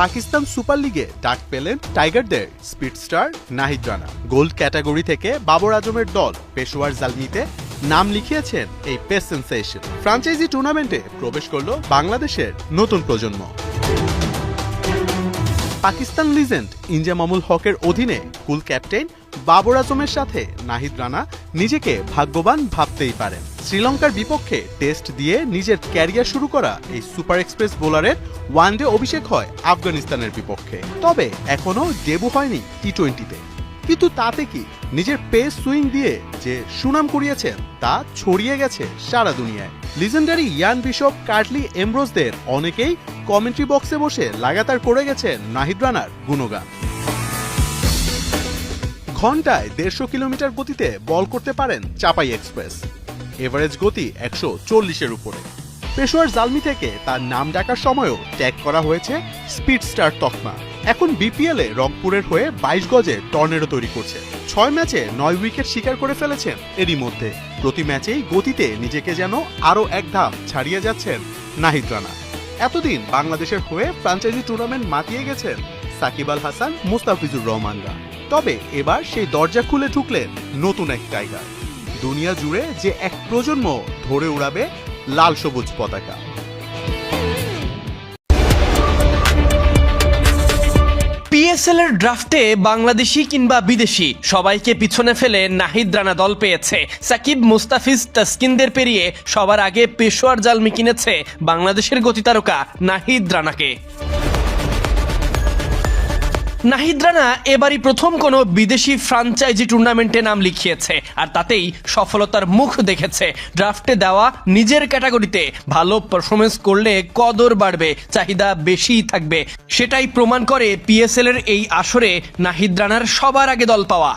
Pakistan super লিগে ডাক পেলেন টাইগারদের speedster Nahid Rana. Gold category থেকে বাবর আজমের দল পেশোয়ার জালনিতে নাম লিখিয়েছেন এই পেস সেন্সেশন। ফ্রাঞ্চাইজি টুর্নামেন্টে প্রবেশ করল বাংলাদেশের নতুন প্রজন্ম। পাকিস্তান লিজেন্ড ইনজামামুল হকের অধীনে কুল ক্যাপ্টেন বাবর আজমের সাথে নাহিদ রানা নিজেকে ভাগ্যবান ভাবতেই পারেন। শ্রীলঙ্কার বিপক্ষে টেস্ট দিয়ে নিজের ক্যারিয়ার শুরু করা এই সুপার এক্সপ্রেস বোলারের ওয়ানডে অভিষেক হয় আফগানিস্তানের বিপক্ষে। তবে এখনও ডেবু হয়নি টি টোয়েন্টিতে কিন্তু তাতে কি নিজের পেস সুইং দিয়ে যে সুনাম কুড়িয়েছেন, তা ছড়িয়ে গেছে সারা দুনিয়ায়। লিজেন্ডারি ইয়ান বিশপ কার্টলি এমব্রোসদের অনেকেই কমেন্ট্রি বক্সে বসে লাগাতার করে গেছেন নাহিদ রানার গুণগান। ঘন্টায় দেড়শো কিলোমিটার গতিতে বল করতে পারেন চাপাই এক্সপ্রেস। এভারেজ গতি একশো চল্লিশের উপরে। পেশোয়ার জালমি থেকে তার নাম ডাকার সময়ও ট্যাগ করা হয়েছে স্পিড স্টার তকমা। এখন বিপিএল রংপুরের হয়ে বাইশ গজে টর্নেডো তৈরি করছে। ছয় ম্যাচে নয় উইকেট শিকার করে ফেলেছেন এরই মধ্যে। প্রতি ম্যাচেই গতিতে নিজেকে যেন আরও এক ধাপ ছাড়িয়ে যাচ্ছেন নাহিদ রানা। এতদিন বাংলাদেশের হয়ে ফ্রাঞ্চাইজি টুর্নামেন্ট মাতিয়ে গেছেন সাকিব আল হাসান, মুস্তাফিজুর রহমানরা। তবে এবার সেই দরজা খুলে ঢুকলেন নতুন এক টাইগার দুনিয়া জুড়ে যে এক প্রজন্ম ধরে উড়াবে লাল সবুজ পতাকা। পিএসএল এর ড্রাফটে বাংলাদেশি কিংবা বিদেশি, সবাইকে পিছনে ফেলে নাহিদ রানা দল পেয়েছে। সাকিব, মুস্তাফিজ, তাসকিনদের পেরিয়ে সবার আগে পেশোয়ার জালমি কিনেছে বাংলাদেশের গতিতারকা নাহিদ রানাকে। নাহিদ রানা এবারই প্রথম কোনো বিদেশি ফ্রাঞ্চাইজি টুর্নামেন্টে নাম লিখিয়েছে, আর তাতেই সফলতার মুখ দেখেছে। ড্রাফটে দেওয়া নিজের ক্যাটাগরিতে ভালো পারফরমেন্স করলে কদর বাড়বে, চাহিদা বেশিই থাকবে। সেটাই প্রমাণ করে পিএসএল এর এই আসরে নাহিদ রানার সবার আগে দল পাওয়া।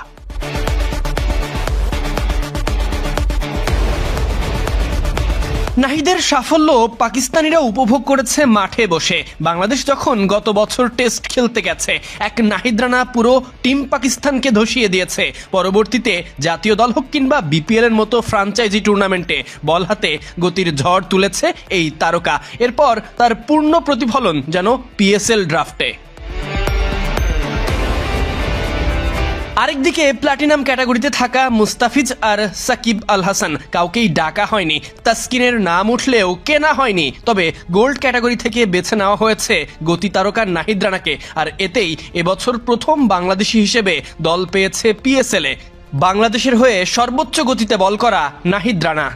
নাহিদের সাফল্য পাকিস্তানিরা উপভোগ করেছে মাঠে বসে। বাংলাদেশ যখন গত বছর টেস্ট খেলতে গেছে, এক নাহিদ রানা পুরো টিম পাকিস্তানকে ধসিয়ে দিয়েছে। পরবর্তীতে জাতীয় দল হোক কিংবা বিপিএল এর মতো ফ্রাঞ্চাইজি টুর্নামেন্টে বল হাতে গতির ঝড় তুলেছে এই তারকা। এরপর তার পূর্ণ প্রতিফলন যেন পিএসএল ড্রাফটে আরেকদিকে প্লাটিনাম ক্যাটাগরিতে থাকা মুস্তাফিজ আর সাকিব আল হাসান কাউকেই ডাকা হয়নি। তাস্কিনের নাম উঠলেও কেনা হয়নি। তবে গোল্ড ক্যাটাগরি থেকে বেছে নেওয়া হয়েছে গতি তারকা নাহিদ রানাকে। আর এতেই এবছর প্রথম বাংলাদেশি হিসেবে দল পেয়েছে পিএসএল বাংলাদেশের হয়ে সর্বোচ্চ গতিতে বল করা নাহিদ রানা।